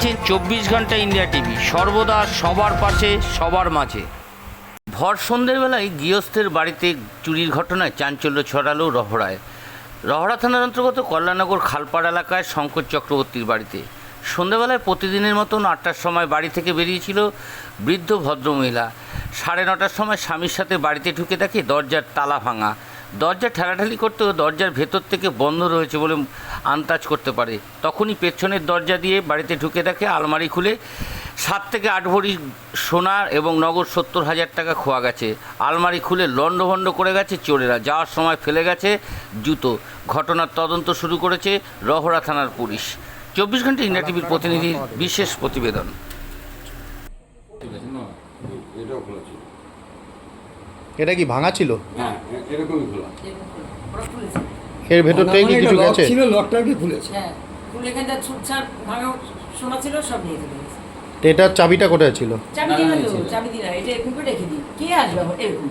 দেখছেন চব্বিশ ঘণ্টা ইন্ডিয়া টিভি। সর্বদা সবার পাশে, সবার মাঝে। ভর সন্ধ্যের বেলায় গৃহস্থের বাড়িতে চুরির ঘটনায় চাঞ্চল্য ছড়ালো রহড়ায়। রহড়া থানার অন্তর্গত কল্যাণনগর খালপাড় এলাকায় শঙ্কর চক্রবর্তীর বাড়িতে। সন্ধ্যেবেলায় প্রতিদিনের মতন আটটার সময় বাড়ি থেকে বেরিয়েছিল বৃদ্ধ ভদ্রমহিলা। সাড়ে নটার সময় স্বামীর সাথে বাড়িতে ঢুকে দেখে দরজার তালা ভাঙা। দরজা ঠেলাঠালি করতেও দরজার ভেতর থেকে বন্ধ রয়েছে বলে আন্দাজ করতে পারে। তখনই পেছনের দরজা দিয়ে বাড়িতে ঢুকে দেখে আলমারি খুলে সাত থেকে আট ভরি সোনা এবং নগদ সত্তর হাজার টাকা খোয়া গেছে। আলমারি খুলে লণ্ডভণ্ড করে গেছে চোরেরা। যাওয়ার সময় ফেলে গেছে জুতো। ঘটনার তদন্ত শুরু করেছে রহরা থানার পুলিশ। চব্বিশ ঘণ্টা ইন্ডিয়া টিভির প্রতিনিধির বিশেষ প্রতিবেদন এটাও খোলা ছিল এটা কি ভাঙা ছিল? হ্যাঁ এরকমই খোলা। এর ভেতর থেকে কি কিছু গেছে? ছিল লকটা কি খুলেছে? হ্যাঁ ফুল এখানটা ছুটছাট ভাঙা সোনা ছিল সব নিয়ে চলে গেছে। তো এটার চাবিটা কোথায় ছিল? চাবি দিই তো চাবি দিই এটা এরকম করে রেখে দিই। কে আসবে এরকম।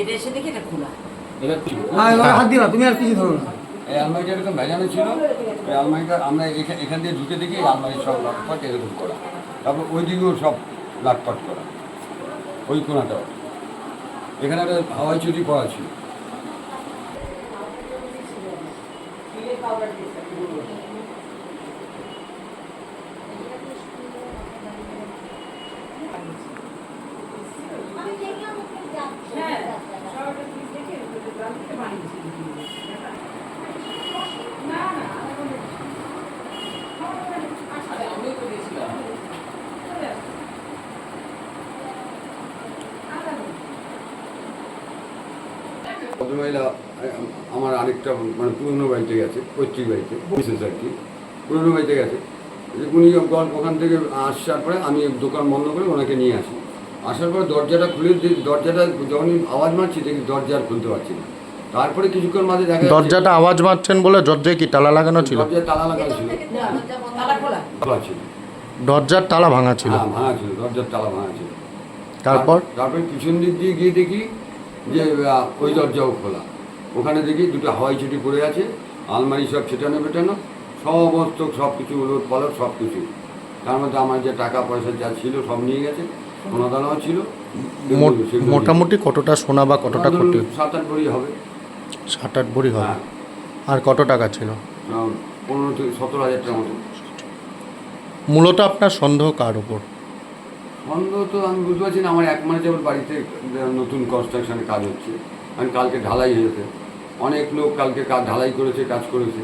এটা এসে দেখি এটা খোলা। হ্যাঁ হাত দিবা তুমি আর কিছু ধরো না। এই আলমারিটা এরকম ভেজানো ছিল এই আলমারিটা আমরা এখান দিয়ে ঢুকে দেখি এই আলমারি সব লাটপাট এরকম করা। তারপর ওই দিকেও সব লাটপাট করা। ওই কোনাটাও। এখানে একটা হাওয়াই চুরি পাওয়া ছিল ভদ্রমহিলা আমার আরেকটা মানে পুরনো বাড়িতে গেছে পৈতৃক বাড়িতে বিশেষ আর কি। পুরনো বাড়িতে গেছে। যে উনি গল্প ওখান থেকে আসার পরে আমি দোকান বন্ধ করে ওনাকে নিয়ে আসি। আসার পরে দরজাটা খুলে দরজাটা যখনই আওয়াজ মারছি দেখি দরজা আর খুলতে পারছি না। তারপরে কিছুক্ষণ মাঝে দেখা দরজাটা আওয়াজ মারছেন বলে দরজায় কি তালা লাগানো ছিল? দরজায় তালা লাগানো ছিল। খোলা ছিল। দরজার তালা ভাঙা ছিল। হ্যাঁ ভাঙা ছিল দরজার তালা ভাঙা ছিল। তারপর? তারপরে পিছন দিক দিয়ে গিয়ে দেখি যে ওই দরজাও খোলা। ওখানে দেখি দুটো হাওয়াই ছুটি পড়ে আছে আলমারি সব ছেটানো পেটানো সমস্ত সব কিছু উলট পালট সব কিছু তার মধ্যে আমার যে টাকা পয়সা যা ছিল সব নিয়ে গেছে সোনা দানাও ছিল মোটামুটি কতটা সোনা বা কতটা কোটি সাত আট ভরি হবে। সাত আট ভরি হবে। হ্যাঁ। আর কত টাকা ছিল? পনেরো থেকে সতেরো হাজার টাকা মতো। মূলত আপনার সন্দেহ কার উপর? সন্দেহ তো আমি বুঝতে পারছি না আমার এক মাস যাবত বাড়িতে নতুন কনস্ট্রাকশনের কাজ হচ্ছে। আমি কালকে ঢালাই হয়েছে। অনেক লোক কালকে কাজ ঢালাই করেছে কাজ করেছে।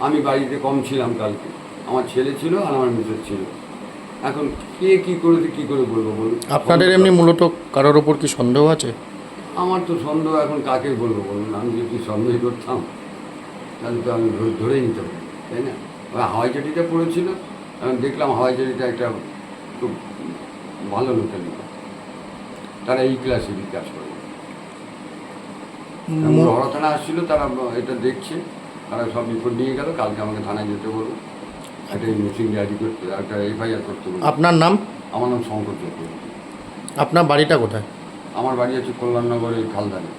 আমি বাড়িতে কম ছিলাম কালকে। আমার ছেলে ছিল আর আমার মিসেস ছিল। এখন কে কি করেছে কি করে বলব বলুন? আপনাদের এমনি মূলত কারোর ওপর কি সন্দেহ আছে? আমার তো সন্দেহ এখন কাকে বলব বলুন? আমি যদি সন্দেহ করতাম তাহলে তো আমি ধরে- ধরেই নিতে পারি তাই না? হাওয়াই চাটিটা পড়েছিল। আমি দেখলাম হাওয়াই চাটিটা একটা খুব ভালো লোকের লোক তারা এই ক্লাসে কাজ করে। থানা আসছিল তারা এটা দেখছে। তারা সব রিপোর্ট নিয়ে গেল কালকে আমাকে থানায় যেতে বলব একটা মিটিং ডায়েরি করতে একটা এফআইআর করতে বলব আপনার নাম? আমার নাম শঙ্কর চক্রবর্তী। আপনার বাড়িটা কোথায়? আমার বাড়ি আছে কল্যাণনগরের খালদারে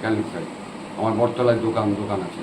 ক্যালিফাই আমার বটতলায় দোকান দোকান আছে।